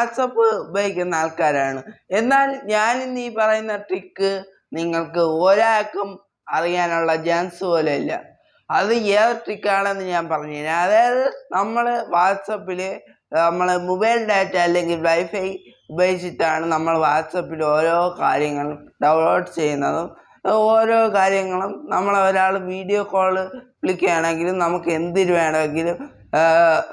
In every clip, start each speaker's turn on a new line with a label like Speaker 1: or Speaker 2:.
Speaker 1: WhatsApp ഉപയോഗിക്കുന്ന ആൾക്കാരാണ്. എന്നാൽ ഞാൻ ഇന്ന് ഈ പറയുന്ന ട്രിക്ക് നിങ്ങൾക്ക് ഒരാൾക്കും അറിയാനുള്ള ചാൻസ് പോലും ഇല്ല. അത് ഏത് ട്രിക്കാണെന്ന് ഞാൻ പറഞ്ഞുതരാം അതായത് നമ്മൾ വാട്സപ്പിൽ നമ്മൾ മൊബൈൽ ഡാറ്റ അല്ലെങ്കിൽ വൈഫൈ ഉപയോഗിച്ചിട്ടാണ് നമ്മൾ വാട്സപ്പിൽ ഓരോ കാര്യങ്ങളും ഡൗൺലോഡ് ചെയ്യുന്നതും ഓരോ കാര്യങ്ങളും നമ്മൾ ഒരാൾ വീഡിയോ കോൾ വിളിക്കുകയാണെങ്കിലും നമുക്ക് എന്തിനു വേണമെങ്കിലും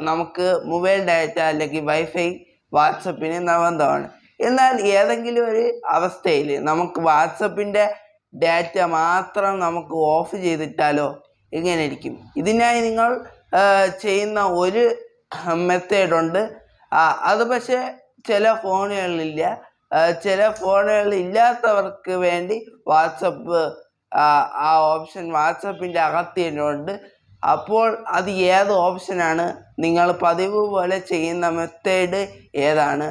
Speaker 1: നമുക്ക് മൊബൈൽ ഡാറ്റ അല്ലെങ്കിൽ വൈഫൈ വാട്സപ്പിന് നിർബന്ധമാണ് എന്നാൽ ഏതെങ്കിലും ഒരു അവസ്ഥയിൽ നമുക്ക് വാട്സപ്പിന്റെ ഡാറ്റ മാത്രം നമുക്ക് ഓഫ് ചെയ്തിട്ടാലോ എങ്ങനെ ഇരിക്കും ഇതിനായി നിങ്ങൾ ചെയ്യുന്ന ഒരു മെത്തേഡുണ്ട് അത് പക്ഷേ ചില ഫോണുകളിലില്ല. ചില ഫോണുകളിൽ ഇല്ലാത്തവർക്ക് വേണ്ടി വാട്സപ്പ് ആ ഓപ്ഷൻ വാട്സപ്പിന്റെ അകത്ത് തന്നെ ഉണ്ട്. അപ്പോൾ അത് ഏത് ഓപ്ഷനാണ് നിങ്ങൾ പതിവ് പോലെ ചെയ്യുന്ന മെത്തേഡ് ഏതാണ്?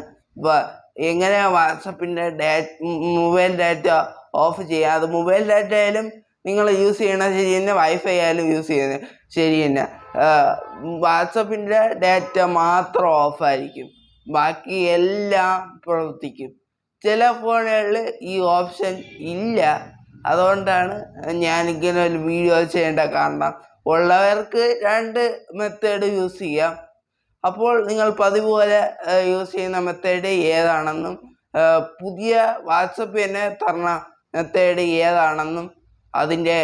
Speaker 1: എങ്ങനെ വാട്സപ്പിന്റെ ഡാറ്റ മൊബൈൽ ഡാറ്റ ഓഫ് ചെയ്യുക? അത് മൊബൈൽ ഡാറ്റ ആയാലും നിങ്ങൾ യൂസ് ചെയ്യണ ശരി തന്നെ. വൈഫൈ ആയാലും യൂസ് ചെയ്യുന്ന ശരി തന്നെ. വാട്സപ്പിന്റെ ഡാറ്റ മാത്രം ഓഫായിരിക്കും ബാക്കി എല്ലാം പ്രവർത്തിക്കും. ചില ഫോണുകളിൽ ഈ ഓപ്ഷൻ ഇല്ല. അതുകൊണ്ടാണ് ഞാൻ ഇങ്ങനെ ഒരു വീഡിയോ ചെയ്യേണ്ട കാരണം. ഉള്ളവർക്ക് രണ്ട് മെത്തേഡ് യൂസ് ചെയ്യാം. അപ്പോൾ നിങ്ങൾ പതിവ് പോലെ യൂസ് ചെയ്യുന്ന മെത്തേഡ് ഏതാണെന്നും പുതിയ വാട്സപ്പ് തന്നെ തരണ മെത്തേഡ് ഏതാണെന്നും അതിന്റെ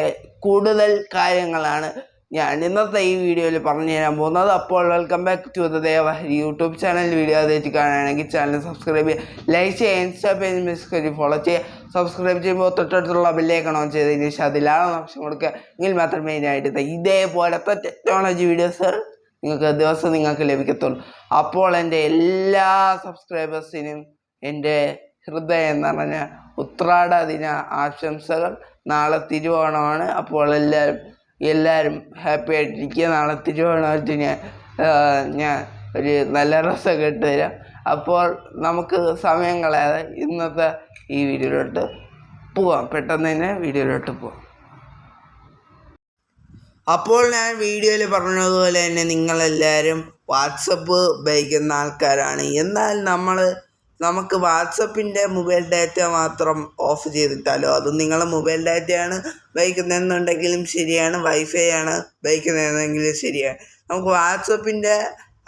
Speaker 1: കൂടുതൽ കാര്യങ്ങളാണ്. ഞാൻ ഇന്നത്തെ ഈ വീഡിയോയിൽ പറഞ്ഞു തരാൻ പോകുന്നത് അപ്പോൾ welcome back to the Deva YouTube channel video ആദ്യമായിട്ട് കാണുകയാണെങ്കിൽ ചാനൽ സബ്സ്ക്രൈബ് ചെയ്യുക ലൈക്ക് ചെയ്യുക ഇൻസ്റ്റാ പേജ് മിസ് കരി ഫോളോ ചെയ്യുക സബ്സ്ക്രൈബ് ചെയ്യുമ്പോൾ തൊട്ടടുത്തുള്ള ബെല്ലേക്ക് ഓൺ ചെയ്തതിന് ശേഷം അതിലാണ് ഓപ്ഷൻ കൊടുക്കുക. എങ്കിൽ മാത്രമേ മെയിനായിട്ട് ദേ ഇതേപോലത്തെ ടെക്നോളജി വീഡിയോസ് നിങ്ങൾക്ക് ദിവസം നിങ്ങൾക്ക് ലഭിക്കത്തുള്ളൂ. അപ്പോൾ എന്റെ എല്ലാ സബ്സ്ക്രൈബേഴ്സിനും എന്റെ ഹൃദയം നിറഞ്ഞ ഉത്രാട ദിന ആശംസകൾ. നാളെ തിരുവോണമാണ്. അപ്പോൾ എല്ലാവരും എല്ലാവരും ഹാപ്പി ആയിട്ടിരിക്കുക. നാളെ തിരുവോണത്തിന് ഞാൻ ഒരു നല്ല ഡ്രസ്സൊക്കെ ഇട്ട് തരാം. അപ്പോൾ നമുക്ക് സമയം കളയാതെ ഇന്നത്തെ ഈ വീഡിയോയിലോട്ട് പോവാം. പെട്ടെന്ന് തന്നെ വീഡിയോയിലോട്ട് പോവാം. അപ്പോൾ ഞാൻ വീഡിയോയിൽ പറഞ്ഞതുപോലെ തന്നെ നിങ്ങളെല്ലാവരും വാട്സപ്പ് ഉപയോഗിക്കുന്ന ആൾക്കാരാണ്. എന്നാൽ നമ്മൾ നമുക്ക് വാട്സപ്പിന്റെ മൊബൈൽ ഡാറ്റ മാത്രം ഓഫ് ചെയ്തിട്ടാലോ? അത് നിങ്ങൾ മൊബൈൽ ഡാറ്റയാണ് ഉപയോഗിക്കുന്നതെന്നുണ്ടെങ്കിലും ശരിയാണ്. വൈഫൈ ആണ് ഉപയോഗിക്കുന്നതെന്നെങ്കിലും ശരിയാണ്. നമുക്ക് വാട്സപ്പിന്റെ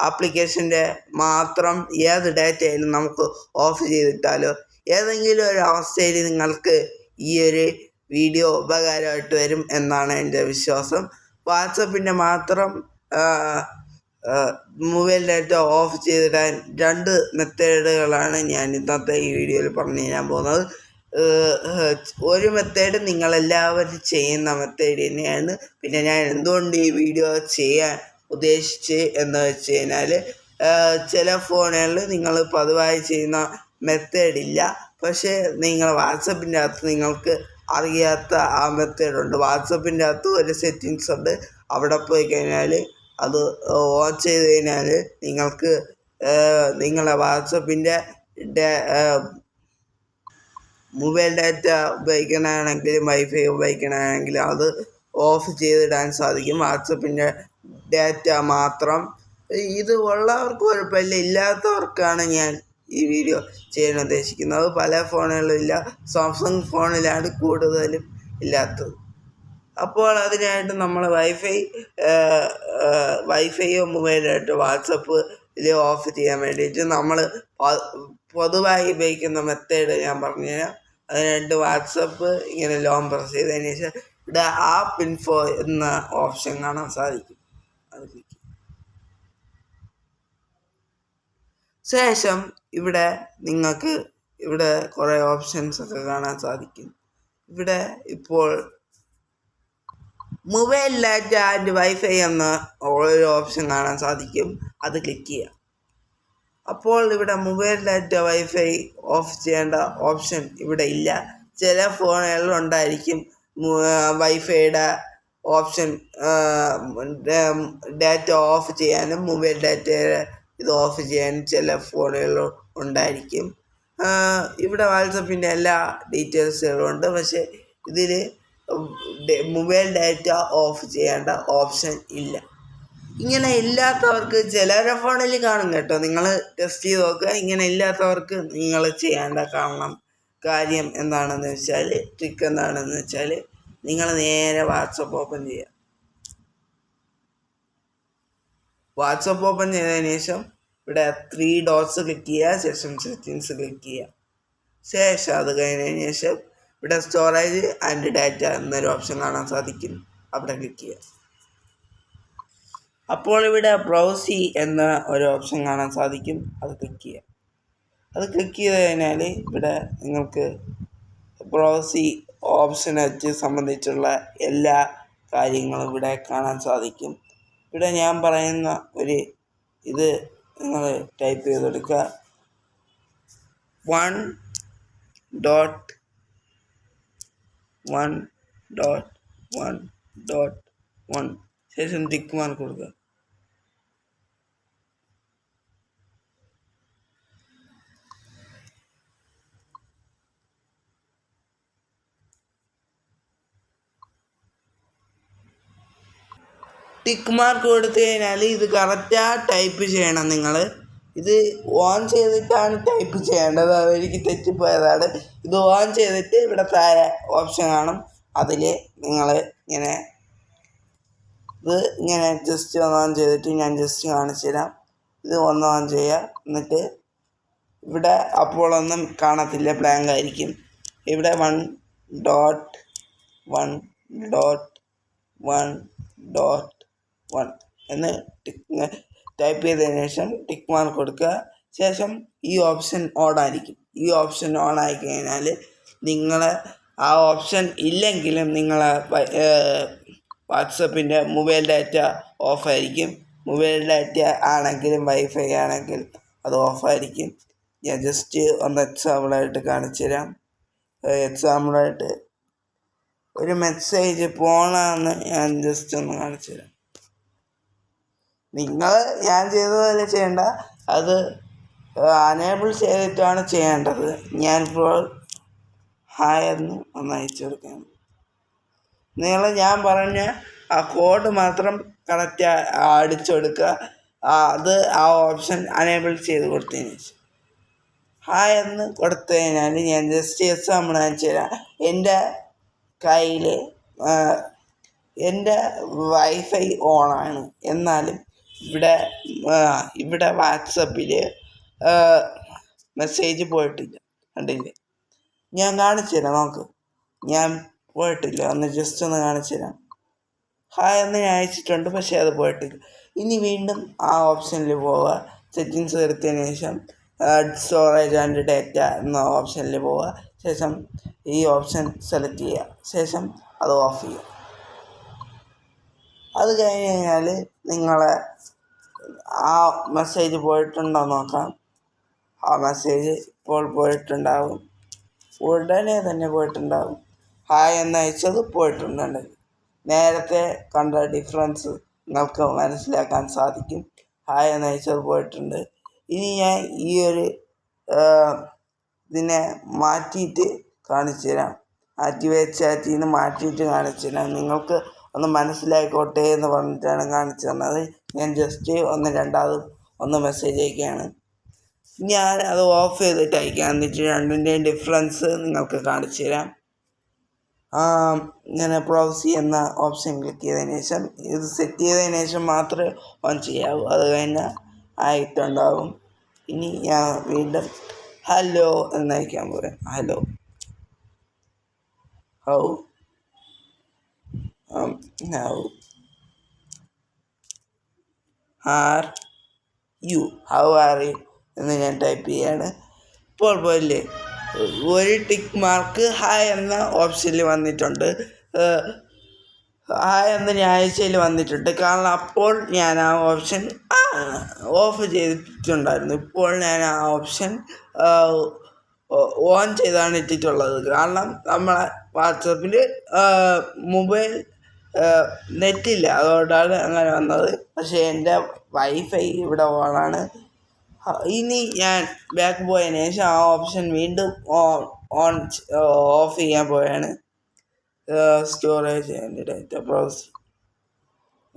Speaker 1: ആപ്ലിക്കേഷന്റെ മാത്രം ഏത് ഡാറ്റയിലും നമുക്ക് ഓഫ് ചെയ്തിട്ടാലോ? ഏതെങ്കിലും ഒരു അവസ്ഥയിൽ നിങ്ങൾക്ക് ഈ ഒരു വീഡിയോ ഉപകാരമായിട്ട് വരും എന്നാണ് എന്റെ വിശ്വാസം. വാട്സപ്പിന്റെ മാത്രം മൊബൈൽ ഡാറ്റ ഓഫ് ചെയ്തിടാൻ രണ്ട് മെത്തേഡുകളാണ് ഞാൻ ഇന്നത്തെ ഈ വീഡിയോയിൽ പറഞ്ഞു തരാൻ പോകുന്നത്. ഒരു മെത്തേഡ് നിങ്ങളെല്ലാവരും ചെയ്യുന്ന മെത്തേഡ് തന്നെയാണ്. പിന്നെ ഞാൻ എന്തുകൊണ്ട് ഈ വീഡിയോ ചെയ്യാൻ ഉദ്ദേശിച്ച് എന്ന് വെച്ച് കഴിഞ്ഞാൽ ചില ഫോണുകളിൽ നിങ്ങൾ പതിവായി ചെയ്യുന്ന മെത്തേഡ് ഇല്ല. പക്ഷേ നിങ്ങൾ വാട്സപ്പിന്റെ അകത്ത് നിങ്ങൾക്ക് അറിയാത്ത ആ മെത്തേഡുണ്ട്. വാട്സപ്പിന്റെ അകത്ത് ഒരു സെറ്റിങ്സ് ഉണ്ട്. അവിടെ പോയി കഴിഞ്ഞാൽ അത് ഓൺ ചെയ്ത് കഴിഞ്ഞാൽ നിങ്ങൾക്ക് നിങ്ങളുടെ നിങ്ങളെ വാട്സപ്പിന്റെ മൊബൈൽ ഡാറ്റ ഉപയോഗിക്കണമെങ്കിലും വൈഫൈ ഉപയോഗിക്കണമെങ്കിലും അത് ഓഫ് ചെയ്തിടാൻ സാധിക്കും. വാട്സപ്പിന്റെ ഡാറ്റ മാത്രം. ഇത് ഉള്ളവർക്ക് കുഴപ്പമില്ല ഇല്ലാത്തവർക്കാണ് ഞാൻ ഈ വീഡിയോ ചെയ്യാൻ ഉദ്ദേശിക്കുന്നത്. പല ഫോണുകളിലും ഇല്ല സാംസങ് ഫോണിലാണ് കൂടുതലും ഇല്ലാത്തത്. അപ്പോൾ അതിനായിട്ട് നമ്മൾ വൈഫൈ വൈഫൈയോ മൊബൈലായിട്ട് വാട്സപ്പ് ഇത് ഓഫ് ചെയ്യാൻ വേണ്ടിയിട്ട് നമ്മൾ പൊതുവായി ഉപയോഗിക്കുന്ന മെത്തേഡ് ഞാൻ പറഞ്ഞുതരാം അതിനായിട്ട് വാട്സപ്പ് ഇങ്ങനെ ലോങ് പ്രസ് ചെയ്തതിന് ശേഷം ഇവിടെ ആപ്പ് ഇൻഫോ എന്ന ഓപ്ഷൻ കാണാൻ സാധിക്കും. അത് ശേഷം ഇവിടെ നിങ്ങൾക്ക് ഇവിടെ കുറേ ഓപ്ഷൻസ് ഒക്കെ കാണാൻ സാധിക്കും. ഇവിടെ ഇപ്പോൾ മൊബൈൽ ഡാറ്റ ആൻഡ് വൈഫൈ എന്ന ഒരു ഓപ്ഷൻ കാണാൻ സാധിക്കും. അത് ക്ലിക്ക് ചെയ്യുക അപ്പോൾ ഇവിടെ മൊബൈൽ ഡാറ്റ വൈഫൈ ഓഫ് ചെയ്യേണ്ട ഓപ്ഷൻ ഇവിടെ ഇല്ല. ചില ഫോണുകളിൽ ഉണ്ടായിരിക്കും വൈഫൈയുടെ ഓപ്ഷൻ ഡാറ്റ ഓഫ് ചെയ്യാനും മൊബൈൽ ഡാറ്റ ഇത് ഓഫ് ചെയ്യാനും ചില ഫോണുകളിൽ ഉണ്ടായിരിക്കും. ഇവിടെ വാട്സപ്പിന്റെ എല്ലാ ഡീറ്റെയിൽസുകളും ഉണ്ട്. പക്ഷേ ഇതിൽ മൊബൈൽ ഡാറ്റ ഓഫ് ചെയ്യേണ്ട ഓപ്ഷൻ ഇല്ല. ഇങ്ങനെ ഇല്ലാത്തവർക്ക് ചിലരുടെ ഫോണിൽ കാണും കേട്ടോ. നിങ്ങൾ ടെസ്റ്റ് ചെയ്ത് നോക്കുക. ഇങ്ങനെ ഇല്ലാത്തവർക്ക് നിങ്ങൾ ചെയ്യേണ്ട കാരണം കാര്യം എന്താണെന്ന് വെച്ചാൽ ട്രിക്ക് എന്താണെന്ന് വെച്ചാൽ നിങ്ങൾ നേരെ വാട്സപ്പ് ഓപ്പൺ ചെയ്യുക. വാട്സപ്പ് ഓപ്പൺ ചെയ്തതിന് ശേഷം ഇവിടെ ത്രീ ഡോട്ട്സ് ക്ലിക്ക് ചെയ്യുക. ശേഷം സെറ്റിങ്സ് ക്ലിക്ക് ചെയ്യുക. ശേഷം അത് കഴിഞ്ഞതിന് ശേഷം ഇവിടെ സ്റ്റോറേജ് ആൻഡ് ഡാറ്റ എന്നൊരു ഓപ്ഷൻ കാണാൻ സാധിക്കും. അവിടെ ക്ലിക്ക് ചെയ്യുക. അപ്പോൾ ഇവിടെ ബ്രൗസി എന്ന ഒരു ഓപ്ഷൻ കാണാൻ സാധിക്കും. അത് ക്ലിക്ക് ചെയ്യുക. അത് ക്ലിക്ക് ചെയ്ത് കഴിഞ്ഞാൽ ഇവിടെ നിങ്ങൾക്ക് ബ്രൗസി ഓപ്ഷനെ വെച്ച് സംബന്ധിച്ചുള്ള എല്ലാ കാര്യങ്ങളും ഇവിടെ കാണാൻ സാധിക്കും. ഇവിടെ ഞാൻ പറയുന്ന ഒരു ഇത് നിങ്ങൾ ടൈപ്പ് ചെയ്തെടുക്കുക. One dot one dot one ശേഷം മാർക്ക് കൊടുക്കുക. ടിക്ക് മാർക്ക് കൊടുത്തു കഴിഞ്ഞാൽ ഇത് കറക്റ്റാണ് ടൈപ്പ് ചെയ്യണം നിങ്ങൾ ഇത് ഓൺ ചെയ്തിട്ടാണ് ടൈപ്പ് ചെയ്യേണ്ടത്. അതെനിക്ക് തെറ്റിപ്പോയതാണ്. ഇത് ഓൺ ചെയ്തിട്ട് ഇവിടെ താഴെ ഓപ്ഷൻ കാണും. അതിൽ നിങ്ങൾ ഇങ്ങനെ ഇത് ഇങ്ങനെ ജസ്റ്റ് ഒന്ന് ഓൺ ചെയ്തിട്ട് ഞാൻ ജസ്റ്റ് കാണിച്ചു തരാം. ഇത് ഒന്ന് ഓൺ ചെയ്യുക എന്നിട്ട് ഇവിടെ അപ്പോൾ ഒന്നും കാണത്തില്ല ബ്ലാങ്ക് ആയിരിക്കും. ഇവിടെ one dot one dot one dot one എന്ന് ടിക്ക് ടൈപ്പ് ചെയ്തതിന് ശേഷം ടിക്ക് മാർക്ക് കൊടുക്കുക. ശേഷം ഈ ഓപ്ഷൻ ഓൺ ആയിരിക്കും. ഈ ഓപ്ഷൻ ഓൺ ആയി കഴിഞ്ഞാൽ നിങ്ങൾ ആ ഓപ്ഷൻ ഇല്ലെങ്കിലും നിങ്ങൾ വാട്സപ്പിന്റെ മൊബൈൽ ഡാറ്റ ഓഫായിരിക്കും മൊബൈൽ ഡാറ്റ ആണെങ്കിലും വൈഫൈ ആണെങ്കിൽ അത് ഓഫായിരിക്കും ഞാൻ ജസ്റ്റ് ഒന്ന് എക്സാമ്പിളായിട്ട് കാണിച്ചു തരാം. എക്സാമ്പിളായിട്ട് ഒരു മെസ്സേജ് പോണെന്ന് ഞാൻ ജസ്റ്റ് ഒന്ന് കാണിച്ചു തരാം. നിങ്ങൾ ഞാൻ ചെയ്തതുപോലെ ചെയ്യണ്ട. അത് അനേബിൾ ചെയ്തിട്ടാണ് ചെയ്യേണ്ടത്. ഞാനിപ്പോൾ ഹായ് എന്ന് ഒന്ന് അയച്ചു കൊടുക്കാം. നിങ്ങൾ ഞാൻ പറഞ്ഞ ആ കോഡ് മാത്രം കറക്റ്റ് അടിച്ചെടുക്കുക അത് ആ ഓപ്ഷൻ അനേബിൾ ചെയ്ത് കൊടുത്തതിന് ശേഷം. ഹായ് എന്ന് കൊടുത്തു കഴിഞ്ഞാൽ ഞാൻ ജസ്റ്റ് എസ് അയച്ചു തരാം. എന്റെ കയ്യിൽ എന്റെ വൈഫൈ ഓണാണ് എന്നാലും ഇവിടെ ഇവിടെ വാട്സപ്പിൽ മെസ്സേജ് പോയിട്ടില്ല. കണ്ടില്ലേ? ഞാൻ കാണിച്ചു തരാം നോക്ക് ഞാൻ പോയിട്ടില്ല. ഒന്ന് ജസ്റ്റ് ഒന്ന് കാണിച്ചു തരാം. ഹായ് എന്ന് ഞാൻ അയച്ചിട്ടുണ്ട് പക്ഷേ അത് പോയിട്ടില്ല. ഇനി വീണ്ടും ആ ഓപ്ഷനിൽ പോവുക. സെറ്റിങ്സ് വരുത്തിയതിന് ശേഷം സ്റ്റോറേജ് ആൻഡ് ഡേറ്റ എന്ന ഓപ്ഷനിൽ പോവുക. ശേഷം ഈ ഓപ്ഷൻ സെലക്ട് ചെയ്യുക. ശേഷം അത് ഓഫ് ചെയ്യുക. അത് കഴിഞ്ഞ് കഴിഞ്ഞാൽ നിങ്ങളെ ആ മെസ്സേജ് പോയിട്ടുണ്ടോ നോക്കാം. ആ മെസ്സേജ് ഇപ്പോൾ പോയിട്ടുണ്ടാവും. ഉടനെ തന്നെ പോയിട്ടുണ്ടാവും. ഹായ് എന്ന് അയച്ചത് പോയിട്ടുണ്ട് നേരത്തെ കണ്ട ഡിഫറൻസ് നിങ്ങൾക്ക് മനസ്സിലാക്കാൻ സാധിക്കും. ഹായ് എന്ന് അയച്ചത് പോയിട്ടുണ്ട്. ഇനി ഞാൻ ഈ ഒരു ഇതിനെ മാറ്റിയിട്ട് കാണിച്ചു തരാം. ആക്ടിവേറ്റ് ചാറ്റിൽ നിന്ന് മാറ്റിയിട്ട് കാണിച്ചു തരാം. നിങ്ങൾക്ക് ഒന്ന് മനസ്സിലായിക്കോട്ടെ എന്ന് പറഞ്ഞിട്ടാണ് കാണിച്ചു തന്നത്. ഞാൻ ജസ്റ്റ് ഒന്ന് രണ്ടാമത് ഒന്ന് മെസ്സേജ് അയക്കുകയാണ്. ഞാൻ അത് ഓഫ് ചെയ്തിട്ട് അയക്കാം. എന്നിട്ട് രണ്ടിന്റെയും ഡിഫറൻസ് നിങ്ങൾക്ക് കാണിച്ചു തരാം. ഇങ്ങനെ പ്രൊവസി ചെയ്യുന്ന ഓപ്ഷൻ ക്ലിക്ക് ചെയ്തതിന് ശേഷം ഇത് സെറ്റ് ചെയ്തതിന് ശേഷം മാത്രമേ ഓൺ ചെയ്യാവൂ. അത് കഴിഞ്ഞാൽ ആയിട്ടുണ്ടാവും. ഇനി ഞാൻ വീണ്ടും ഹലോ എന്നയക്കാൻ പോരാം hello how how are you how are you എന്ന് ഞാൻ ടൈപ്പ് ചെയ്യാണ്. ഇപ്പോൾ പോലെ ഒരു ടിക്ക് മാർക്ക് ഹായ് എന്ന ഓപ്ഷനിൽ വന്നിട്ടുണ്ട്. ഹായ് എന്ന ഞായറാഴ്ചയിൽ വന്നിട്ടുണ്ട്. കാരണം അപ്പോൾ ഞാൻ ആ ഓപ്ഷൻ ഓഫ് ചെയ്തിട്ടുണ്ടായിരുന്നു. ഇപ്പോൾ ഞാൻ ആ ഓപ്ഷൻ ഓൺ ചെയ്താണ് ഇട്ടിട്ടുള്ളത്. കാരണം നമ്മളെ വാട്സപ്പിൽ മൊബൈൽ നെറ്റില്ല അതുകൊണ്ടാണ് അങ്ങനെ വന്നത്. പക്ഷേ എന്റെ വൈഫൈ ഇവിടെ ഓണാണ് ഇനി ഞാൻ ബാക്ക് പോയതിന് ശേഷം ആ ഓപ്ഷൻ വീണ്ടും ഓൺ ഓൺ ഓഫ് ചെയ്യാൻ പോയാണ് സ്റ്റോറേജ് ആൻഡ് ഡാറ്റ പ്രോസ്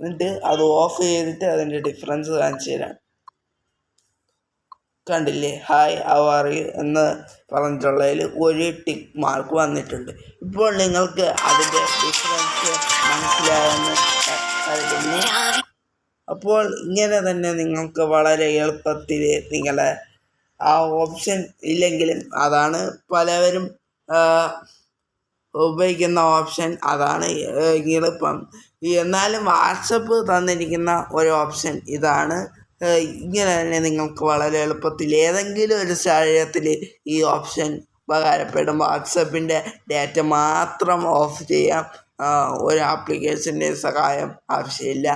Speaker 1: എന്നിട്ട് അത് ഓഫ് ചെയ്തിട്ട് അതിന്റെ ഡിഫറൻസ് കാണിച്ചു തരാം. കണ്ടില്ലേ? ഹായ് യു എന്ന് പറഞ്ഞിട്ടുള്ളതിൽ ഒരു ടിക്ക് മാർക്ക് വന്നിട്ടുണ്ട്. ഇപ്പോൾ നിങ്ങൾക്ക് അതിന്റെ ഡിഫറൻസ് മനസ്സിലായെന്ന് കരുതുന്നു. അപ്പോൾ ഇങ്ങനെ തന്നെ നിങ്ങൾക്ക് വളരെ എളുപ്പത്തിൽ നിങ്ങളെ ആ ഓപ്ഷൻ ഇല്ലെങ്കിലും അതാണ് പലവരും ഉപയോഗിക്കുന്ന ഓപ്ഷൻ. അതാണ് എളുപ്പം. എന്നാലും വാട്സപ്പ് തന്നിരിക്കുന്ന ഒരു ഓപ്ഷൻ ഇതാണ്. ഇങ്ങനെ തന്നെ നിങ്ങൾക്ക് വളരെ എളുപ്പത്തിൽ ഏതെങ്കിലും ഒരു സാഹചര്യത്തിൽ ഈ ഓപ്ഷൻ ഉപകാരപ്പെടും. വാട്സപ്പിന്റെ ഡാറ്റ മാത്രം ഓഫ് ചെയ്യാം. ഒരു ആപ്ലിക്കേഷന്റെ സഹായം ആവശ്യമില്ല.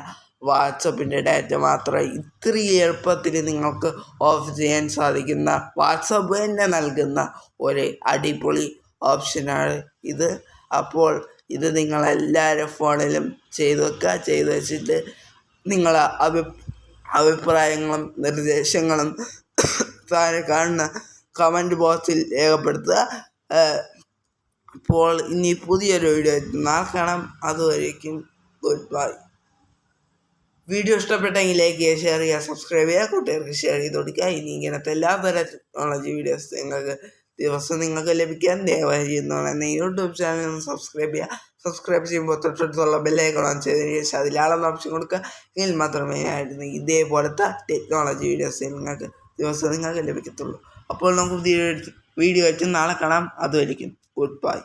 Speaker 1: വാട്സപ്പിന്റെ ഡാറ്റ മാത്രം ഇത്രയും എളുപ്പത്തിൽ നിങ്ങൾക്ക് ഓഫ് ചെയ്യാൻ സാധിക്കുന്ന വാട്സപ്പ് തന്നെ നൽകുന്ന ഒരു അടിപൊളി ഓപ്ഷനാണ് ഇത്. അപ്പോൾ ഇത് നിങ്ങളെല്ലാവരും ഫോണിലും ചെയ്തു വെക്കുക. ചെയ്തു വെച്ചിട്ട് നിങ്ങളെ അഭി അഭിപ്രായങ്ങളും നിർദ്ദേശങ്ങളും താഴെ കാണുന്ന കമന്റ് ബോക്സിൽ രേഖപ്പെടുത്തുക. അപ്പോൾ ഇനി പുതിയൊരു വീഡിയോ നാളെ അതുവരേക്കും ഗുഡ് ബൈ. വീഡിയോ ഇഷ്ടപ്പെട്ടെങ്കിൽ ലൈക്ക് ചെയ്യുക ഷെയർ ചെയ്യുക സബ്സ്ക്രൈബ് ചെയ്യുക കൂട്ടുകാർക്ക് ഷെയർ ചെയ്ത് കൊടുക്കുക. ഇനി ഇങ്ങനത്തെ എല്ലാ പല ടെക്നോളജി വീഡിയോസ് നിങ്ങൾക്ക് ദിവസം നിങ്ങൾക്ക് ലഭിക്കാൻ ദയവായി ചെയ്യുന്നതാണ്. യൂട്യൂബ് ചാനൽ ഒന്ന് സബ്സ്ക്രൈബ് ചെയ്യുക. സബ്സ്ക്രൈബ് ചെയ്യുമ്പോൾ തൊട്ടടുത്തുള്ള ബെല്ലൈക്കൺ ഓൺ ചെയ്തതിന് ശേഷം അതിലാളെന്ന ഓപ്ഷൻ കൊടുക്കുക. എങ്കിൽ മാത്രമേ ആയിരുന്നു ഇതേപോലത്തെ ടെക്നോളജി വീഡിയോസ് നിങ്ങൾക്ക് ദിവസം നിങ്ങൾക്ക് ലഭിക്കത്തുള്ളൂ. അപ്പോൾ നമുക്ക് വീഡിയോ വെച്ച് നാളെ കാണാം. അതുമായിരിക്കും ഗുഡ് ബൈ